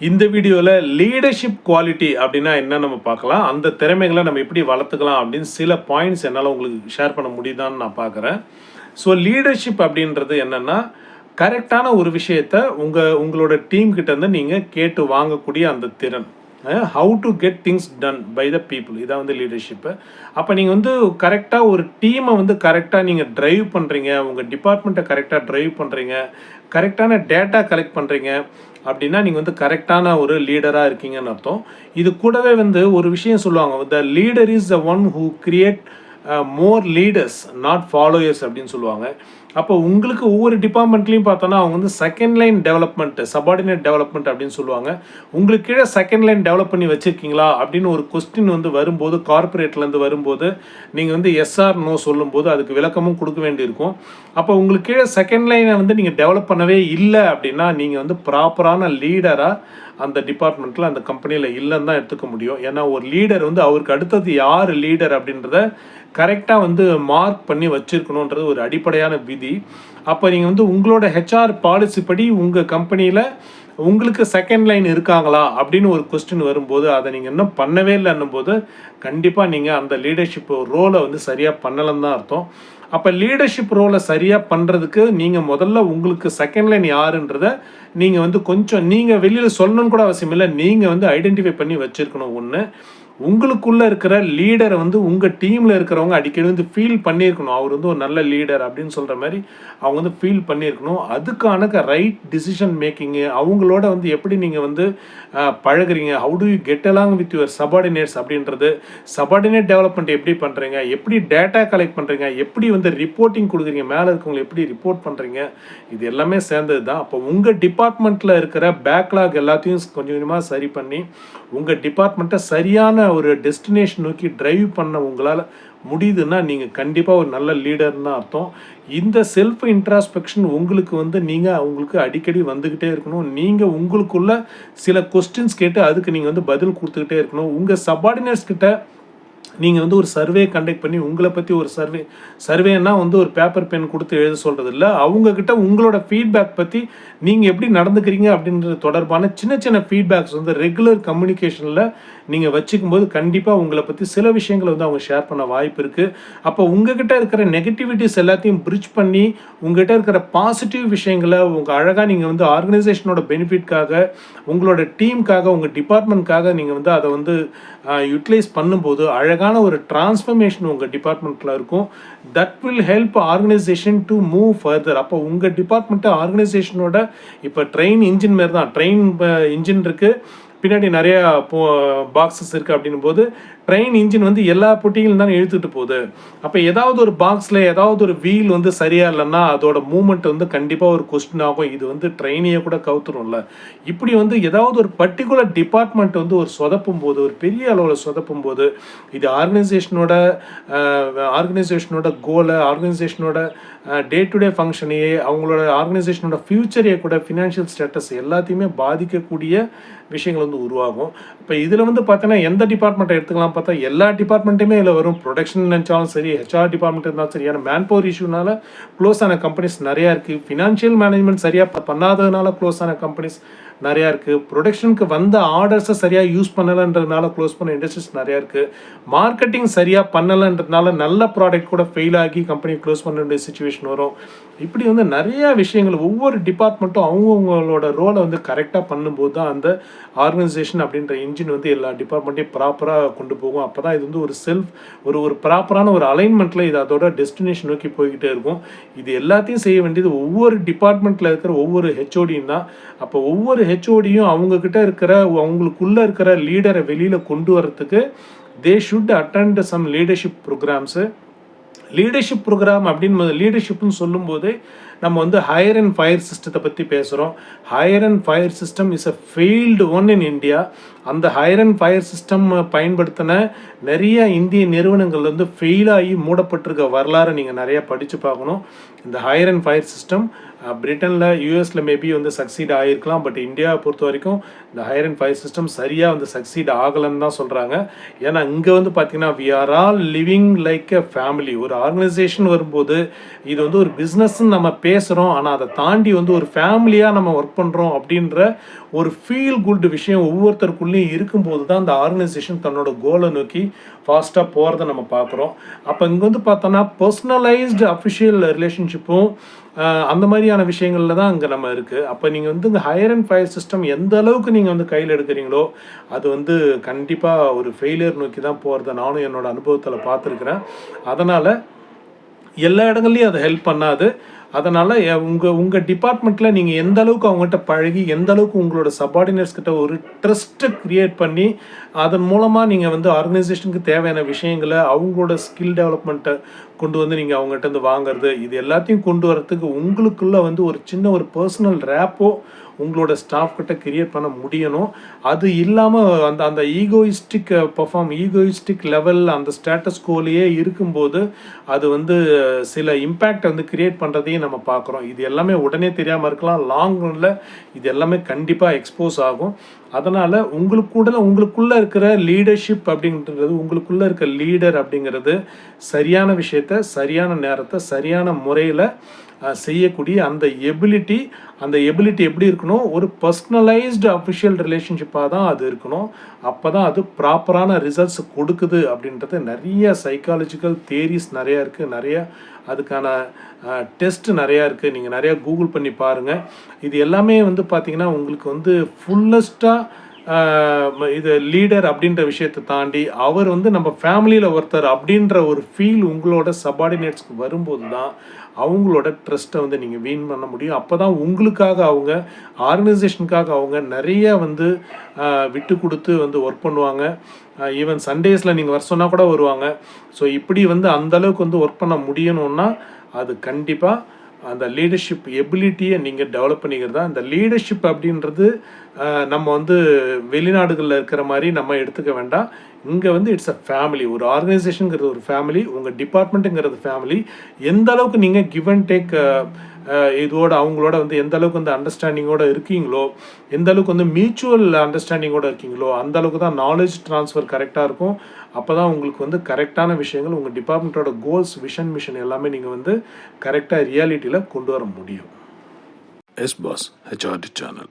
இந்த வீடியோவில் leadership quality அப்படின்னா என்ன நம்ம பார்க்கலாம். அந்த திறமைகளை நம்ம எப்படி வளர்த்துக்கலாம் அப்படின்னு சில பாயிண்ட்ஸ் என்னால் உங்களுக்கு ஷேர் பண்ண முடியுதான்னு நான் பார்க்குறேன். ஸோ லீடர்ஷிப் அப்படின்றது என்னென்னா கரெக்டான ஒரு விஷயத்த உங்கள் உங்களோட டீம் கிட்டேருந்து நீங்கள் கேட்டு வாங்கக்கூடிய அந்த திறன். How to get things done by the people இதான் வந்து லீடர்ஷிப்பு அப்போ நீங்கள் வந்து கரெக்டாக ஒரு டீமை வந்து கரெக்டாக நீங்கள் ட்ரைவ் பண்ணுறீங்க உங்கள் டிபார்ட்மெண்ட்டை கரெக்டாக ட்ரைவ் பண்ணுறீங்க கரெக்டான டேட்டா கலெக்ட் பண்ணுறீங்க அப்படின்னா நீங்கள் வந்து கரெக்டான ஒரு லீடராக இருக்கீங்கன்னு அர்த்தம். இது கூடவே வந்து ஒரு விஷயம் சொல்லுவாங்க the leader is the one who create more leaders not followers அப்படின்னு சொல்லுவாங்க. அப்போ உங்களுக்கு ஒவ்வொரு டிபார்ட்மெண்ட்லையும் பார்த்தோன்னா அவங்க வந்து second line development subordinate development அப்படின்னு சொல்லுவாங்க. உங்களுக்கு கீழே செகண்ட் லைன் டெவலப் பண்ணி வச்சுருக்கீங்களா அப்படின்னு ஒரு கொஸ்டின் வந்து வரும்போது கார்ப்பரேட்லேருந்து வரும்போது நீங்கள் வந்து எஸ்ஆர் நோ சொல்லும்போது அதுக்கு விளக்கமும் கொடுக்க வேண்டியிருக்கும். அப்போ உங்களுக்கு கீழே செகண்ட் லைனை வந்து நீங்கள் டெவலப் பண்ணவே இல்லை அப்படின்னா நீங்கள் வந்து ப்ராப்பரான லீடராக அந்த டிபார்ட்மெண்ட்டில் அந்த கம்பெனியில் இல்லைன்னு தான் எடுத்துக்க முடியும். ஏன்னா ஒரு லீடர் வந்து அவருக்கு அடுத்தது யார் லீடர் அப்படின்றத கரெக்டாக வந்து மார்க் பண்ணி வச்சுருக்கணுன்றது ஒரு அடிப்படையான விதி. அப்போ நீங்கள் வந்து உங்களோட ஹெச்ஆர் பாலிசி படி உங்கள் கம்பெனியில் உங்களுக்கு செகண்ட் லைன் இருக்காங்களா அப்படின்னு ஒரு கொஸ்டின் வரும்போது அதை நீங்கள் இன்னும் பண்ணவே இல்லைன்னும் போது கண்டிப்பாக நீங்கள் அந்த லீடர்ஷிப் ரோலை வந்து சரியாக பண்ணலன்னு தான் அர்த்தம். அப்போ லீடர்ஷிப் ரோலை சரியாக பண்ணுறதுக்கு நீங்கள் முதல்ல உங்களுக்கு செகண்ட் லைன் யாருன்றத நீங்கள் வந்து கொஞ்சம் நீங்கள் வெளியில் சொல்லணும்னு கூட அவசியம் இல்லை. நீங்கள் வந்து ஐடென்டிஃபை பண்ணி வச்சுருக்கணும் ஒன்று உங்களுக்குள்ளே இருக்கிற லீடரை வந்து உங்கள் டீமில் இருக்கிறவங்க அடிக்கடி வந்து ஃபீல் பண்ணியிருக்கணும். அவர் வந்து ஒரு நல்ல லீடர் அப்படின்னு சொல்கிற மாதிரி அவங்க வந்து ஃபீல் பண்ணியிருக்கணும். அதுக்கான ரைட் டிசிஷன் மேக்கிங்கு அவங்களோட வந்து எப்படி நீங்கள் வந்து பழகிறீங்க பழகுறீங்க? How do you get along with your subordinates அப்படின்றது சபார்டினேட் டெவலப்மெண்ட் எப்படி பண்ணுறீங்க எப்படி டேட்டா கலெக்ட் பண்ணுறீங்க எப்படி வந்து ரிப்போர்ட்டிங் கொடுக்குறீங்க? மேலே இருக்கவங்களை எப்படி ரிப்போர்ட் பண்ணுறீங்க இது எல்லாமே சேர்ந்தது தான் அப்போ உங்கள் டிபார்ட்மெண்ட்டில் இருக்கிற பேக்லாக் எல்லாத்தையும் கொஞ்சம் கொஞ்சமாக சரி பண்ணி உங்கள் டிபார்ட்மெண்ட்டை சரியான ஒரு டெஸ்டினேஷன் நோக்கி ட்ரைவ் பண்ண உங்களால் முடியுதுன்னா நீங்கள் கண்டிப்பாக ஒரு நல்ல லீடர்னு அர்த்தம். இந்த செல்ஃப் இன்ட்ராஸ்பெக்ஷன் உங்களுக்கு வந்து நீங்கள் உங்களுக்கு அடிக்கடி வந்துக்கிட்டே இருக்கணும். நீங்கள் உங்களுக்குள்ள சில கொஸ்டின்ஸ் கேட்டு அதுக்கு நீங்கள் வந்து பதில் கொடுத்துக்கிட்டே இருக்கணும். உங்கள் சபார்டினேட்ஸ் கிட்ட நீங்கள் வந்து ஒரு சர்வே கண்டக்ட் பண்ணி உங்களை பற்றி ஒரு சர்வே சர்வேனா வந்து ஒரு பேப்பர் பென் கொடுத்து எழுத சொல்கிறது இல்லை அவங்கக்கிட்ட உங்களோட ஃபீட்பேக் பற்றி நீங்கள் எப்படி நடந்துக்கிறீங்க அப்படின்றது தொடர்பான சின்ன சின்ன ஃபீட்பேக்ஸ் வந்து ரெகுலர் கம்யூனிகேஷனில் நீங்கள் வச்சுக்கும் போது கண்டிப்பாக உங்களை பற்றி சில விஷயங்களை வந்து அவங்க ஷேர் பண்ண வாய்ப்பு இருக்குது அப்போ உங்ககிட்ட இருக்கிற நெகட்டிவிட்டிஸ் எல்லாத்தையும் பிரிட்ஜ் பண்ணி உங்ககிட்ட இருக்கிற பாசிட்டிவ் விஷயங்களை உங்கள் அழகாக நீங்கள் வந்து ஆர்கனைசேஷனோட பெனிஃபிட்காக உங்களோட டீமுக்காக உங்கள் டிபார்ட்மெண்ட்காக நீங்கள் வந்து அதை வந்து யூட்டிலைஸ் பண்ணும்போது அழகாக அழகான ஒரு டிரான்ஸ்ஃபர்மேஷன் உங்கள் டிபார்ட்மெண்ட்டில் இருக்கும். That will help organisation to move further அப்போ உங்கள் டிபார்ட்மெண்ட்டு ஆர்கனைசேஷனோட இப்போ ட்ரெயின் இன்ஜின் மாரி தான் ட்ரெயின் இன்ஜின் இருக்குது பின்னாடி நிறையா போ பாக்ஸஸ் இருக்குது அப்படின்னும் போது ட்ரெயின் இன்ஜின் வந்து எல்லா பொட்டிகளும் தான் இழுத்துட்டு போகுது. அப்போ ஏதாவது ஒரு பாக்ஸில் ஏதாவது ஒரு வீல் வந்து சரியா இல்லைன்னா அதோட மூமெண்ட் வந்து கண்டிப்பாக ஒரு கொஸ்டின் ஆகும். இது வந்து ட்ரெயினையே கூட கவுத்துரும்ல. இப்படி வந்து ஏதாவது ஒரு பர்டிகுலர் டிபார்ட்மெண்ட் வந்து ஒரு சொதப்பும் போது ஒரு பெரிய அளவில் சொதப்பும் போது இது ஆர்கனைசேஷனோட ஆர்கனைசேஷனோட கோலை ஆர்கனைசேஷனோட டே டு டே ஃபங்க்ஷனையே அவங்களோட ஆர்கனைசேஷனோட ஃப்யூச்சரையே கூட ஃபினான்ஷியல் ஸ்டேட்டஸ் எல்லாத்தையுமே பாதிக்கக்கூடிய விஷயங்கள் வந்து உருவாகும். இப்போ இதில் வந்து பார்த்தீங்கன்னா எந்த டிபார்ட்மெண்ட்டை எடுத்துக்கலாம் பார்த்தா எல்லா டிபார்ட்மெண்ட்டுமே இதில் வரும். ப்ரொடக்ஷன் நினச்சாலும் சரி ஹெச்ஆர் டிபார்ட்மெண்ட் இருந்தாலும் சரி ஏன்னா மேன் பவர் இஷ்யூனால க்ளோஸ் ஆன கம்பெனிஸ் நிறையா இருக்குது ஃபினான்ஷியல் மேனேஜ்மெண்ட் சரியாக பண்ணாததுனால க்ளோஸ் ஆன கம்பெனிஸ் நிறையா இருக்குது ப்ரொடக்ஷனுக்கு வந்த ஆர்டர்ஸை சரியாக யூஸ் பண்ணலைன்றதுனால க்ளோஸ் பண்ண இண்டஸ்ட்ரீஸ் நிறையா இருக்குது மார்க்கெட்டிங் சரியாக பண்ணலைன்றதுனால நல்ல ப்ராடக்ட் கூட ஃபெயில் ஆகி கம்பெனி க்ளோஸ் பண்ண வேண்டிய சுச்சுவேஷன் வரும். இப்படி வந்து நிறையா விஷயங்கள் ஒவ்வொரு டிபார்ட்மெண்ட்டும் அவங்கவுங்களோட ரோலை வந்து கரெக்டாக பண்ணும்போது தான் அந்த ஆர்கனைசேஷன் அப்படின்ற இன்ஜின் வந்து எல்லா டிபார்ட்மெண்ட்டையும் ப்ராப்பராக கொண்டு போகும். அப்போ தான் இது வந்து ஒரு செல்ஃப் ஒரு ஒரு ப்ராப்பரான ஒரு அலைன்மெண்ட்டில் இது அதோட டெஸ்டினேஷன் நோக்கி போய்கிட்டே இருக்கும். இது எல்லாத்தையும் செய்ய வேண்டியது ஒவ்வொரு டிபார்ட்மெண்ட்டில் இருக்கிற ஒவ்வொரு ஹெச்ஓடியும் தான் அப்போ ஒவ்வொரு ஹெச்ஓடியும் அவங்கக்கிட்ட இருக்கிற அவங்களுக்குள்ளே இருக்கிற லீடரை வெளியில் கொண்டு வரத்துக்கு they should attend some leadership programmes leadership programme அப்படின்னு லீடர்ஷிப்னு சொல்லும்போது நம்ம வந்து ஹையர் அண்ட் ஃபயர் சிஸ்டத்தை பற்றி பேசுகிறோம் hire and fire system is a failed one in India அந்த ஹையர் அண்ட் ஃபயர் சிஸ்டம் பயன்படுத்தின நிறைய இந்திய நிறுவனங்கள் வந்து ஃபெயிலாகி மூடப்பட்டிருக்க வரலாறு நீங்கள் நிறையா படித்து பார்க்கணும். இந்த ஹையர் அண்ட் ஃபயர் சிஸ்டம் பிரிட்டனில் யூஎஸில் மேபி வந்து சக்சீட் ஆகிருக்கலாம் பட் இந்தியாவை பொறுத்த வரைக்கும் இந்த ஹையர் அண்ட் ஃபைவ் சிஸ்டம் சரியாக வந்து சக்சீட் ஆகலைன்னு தான் சொல்கிறாங்க ஏன்னா இங்கே வந்து பார்த்திங்கன்னா we are all living like a family ஒரு ஆர்கனைசேஷன் வரும்போது இது வந்து ஒரு பிஸ்னஸ்ன்னு நம்ம பேசுகிறோம் ஆனால் அதை தாண்டி வந்து ஒரு ஃபேமிலியாக நம்ம ஒர்க் பண்ணுறோம் அப்படின்ற ஒரு ஃபீல் குட் விஷயம் ஒவ்வொருத்தருக்குள்ளேயும் இருக்கும்போது தான் அந்த ஆர்கனைசேஷன் தன்னோட கோலை நோக்கி ஃபாஸ்ட்டாக போகிறத நம்ம பார்க்குறோம் அப்போ இங்கே வந்து பார்த்தோன்னா பர்சனலைஸ்டு அஃபிஷியல் ரிலேஷன்ஷிப்பும் அந்த மாதிரி மாதிரியான விஷயங்களில் தான் அங்கே நம்ம இருக்குது அப்போ நீங்கள் வந்து இந்த ஹையர் அண்ட் ஃபயர் சிஸ்டம் எந்த அளவுக்கு நீங்கள் வந்து கையில் எடுக்கிறீங்களோ அது வந்து கண்டிப்பாக ஒரு ஃபெயிலியர் நோக்கி தான் போகிறத நானும் என்னோடய அனுபவத்தில் பார்த்துருக்குறேன். அதனால் எல்லா இடங்கள்லையும் அதை ஹெல்ப் பண்ணாது. அதனால் உங்கள் உங்கள் டிபார்ட்மெண்ட்டில் நீங்கள் எந்த அளவுக்கு அவங்ககிட்ட பழகி எந்த அளவுக்கு உங்களோட சப்பார்டினேட்ஸ் கிட்ட ஒரு ட்ரஸ்ட்டை க்ரியேட் பண்ணி அதன் மூலமாக நீங்கள் வந்து ஆர்கனைசேஷனுக்கு தேவையான விஷயங்களை அவங்களோட ஸ்கில் டெவலப்மெண்ட்டை கொண்டு வந்து நீங்கள் அவங்ககிட்ட வந்து வாங்குறது இது எல்லாத்தையும் கொண்டு வரத்துக்கு உங்களுக்குள்ளே வந்து ஒரு சின்ன ஒரு பர்சனல் ரேப்போ உங்களோட ஸ்டாஃப் கிட்ட கிரியேட் பண்ண முடியணும். அது இல்லாமல் அந்த அந்த ஈகோயிஸ்டிக் பர்ஃபார்ம் ஈகோயிஸ்டிக் லெவல் அந்த ஸ்டேட்டஸ் கோலையே இருக்கும்போது அது வந்து சில இம்பேக்ட் வந்து கிரியேட் பண்ணுறதையும் நம்ம பார்க்குறோம். இது எல்லாமே உடனே தெரியாமல் இருக்கலாம். லாங் ரனில் இது எல்லாமே கண்டிப்பாக எக்ஸ்போஸ் ஆகும். அதனால் உங்களுக்கு கூட உங்களுக்குள்ளே இருக்கிற லீடர்ஷிப் அப்படின்றது உங்களுக்குள்ளே இருக்க லீடர் அப்படிங்கிறது சரியான விஷயத்த சரியான நேரத்தை சரியான முறையில் செய்யக்கூடிய அந்த எபிலிட்டி அந்த எபிலிட்டி எப்படி இருக்கணும்? ஒரு பர்சனலைஸ்டு அஃபிஷியல் ரிலேஷன்ஷிப்பாக தான் அது இருக்கணும். அப்போ தான் அது ப்ராப்பரான ரிசல்ட்ஸ் கொடுக்குது அப்படின்றது நிறைய சைக்காலஜிக்கல் தேரிஸ் நிறையா இருக்குது நிறைய அதுக்கான டெஸ்ட் நிறையா இருக்குது நீங்கள் நிறையா கூகுள் பண்ணி பாருங்கள் இது எல்லாமே வந்து பார்த்திங்கன்னா உங்களுக்கு வந்து ஃபுல்லஸ்ட்டாக இது லீடர் அப்படின்ற விஷயத்தை தாண்டி அவர் வந்து நம்ம ஃபேமிலியில் ஒருத்தர் அப்படின்ற ஒரு ஃபீல் உங்களோட சபார்டினேட்ஸ்க்கு வரும்போது தான் அவங்களோட ட்ரஸ்ட்டை வந்து நீங்கள் வீண் பண்ண முடியும். அப்போ தான் உங்களுக்காக அவங்க ஆர்கனைசேஷனுக்காக அவங்க நிறைய வந்து விட்டு கொடுத்து வந்து ஒர்க் பண்ணுவாங்க. ஈவன் சண்டேஸில் நீங்கள் வர சொன்னால் கூட வருவாங்க. ஸோ இப்படி வந்து அந்தளவுக்கு வந்து ஒர்க் பண்ண முடியணும்னா அது கண்டிப்பாக அந்த லீடர்ஷிப் எபிலிட்டியை நீங்கள் டெவலப் பண்ணிக்கிறது தான். அந்த லீடர்ஷிப் அப்படின்றது நம்ம வந்து வெளிநாடுகளில் இருக்கிற மாதிரி நம்ம எடுத்துக்க வேண்டாம். இங்கே வந்து இட்ஸ் அ ஃபேமிலி ஒரு ஆர்கனைசேஷனுங்கிறது ஒரு ஃபேமிலி உங்கள் டிபார்ட்மெண்ட்டுங்கிறது ஃபேமிலி எந்த அளவுக்கு நீங்கள் கிவ் அண்ட் டேக் இதோட அவங்களோட வந்து எந்த அளவுக்கு வந்து அண்டர்ஸ்டாண்டிங்கோட இருக்கீங்களோ எந்த அளவுக்கு வந்து மியூச்சுவல் அண்டர்ஸ்டாண்டிங்கோட இருக்கீங்களோ அந்த அளவுக்கு தான் நாலேஜ் ட்ரான்ஸ்ஃபர் கரெக்டாக இருக்கும். அப்போ தான் உங்களுக்கு வந்து கரெக்டான விஷயங்கள் உங்கள் டிபார்ட்மெண்ட்டோட கோல்ஸ் விஷன் மிஷன் எல்லாமே நீங்கள் வந்து கரெக்டாக ரியாலிட்டியில் கொண்டு வர முடியும். S pass HRD channel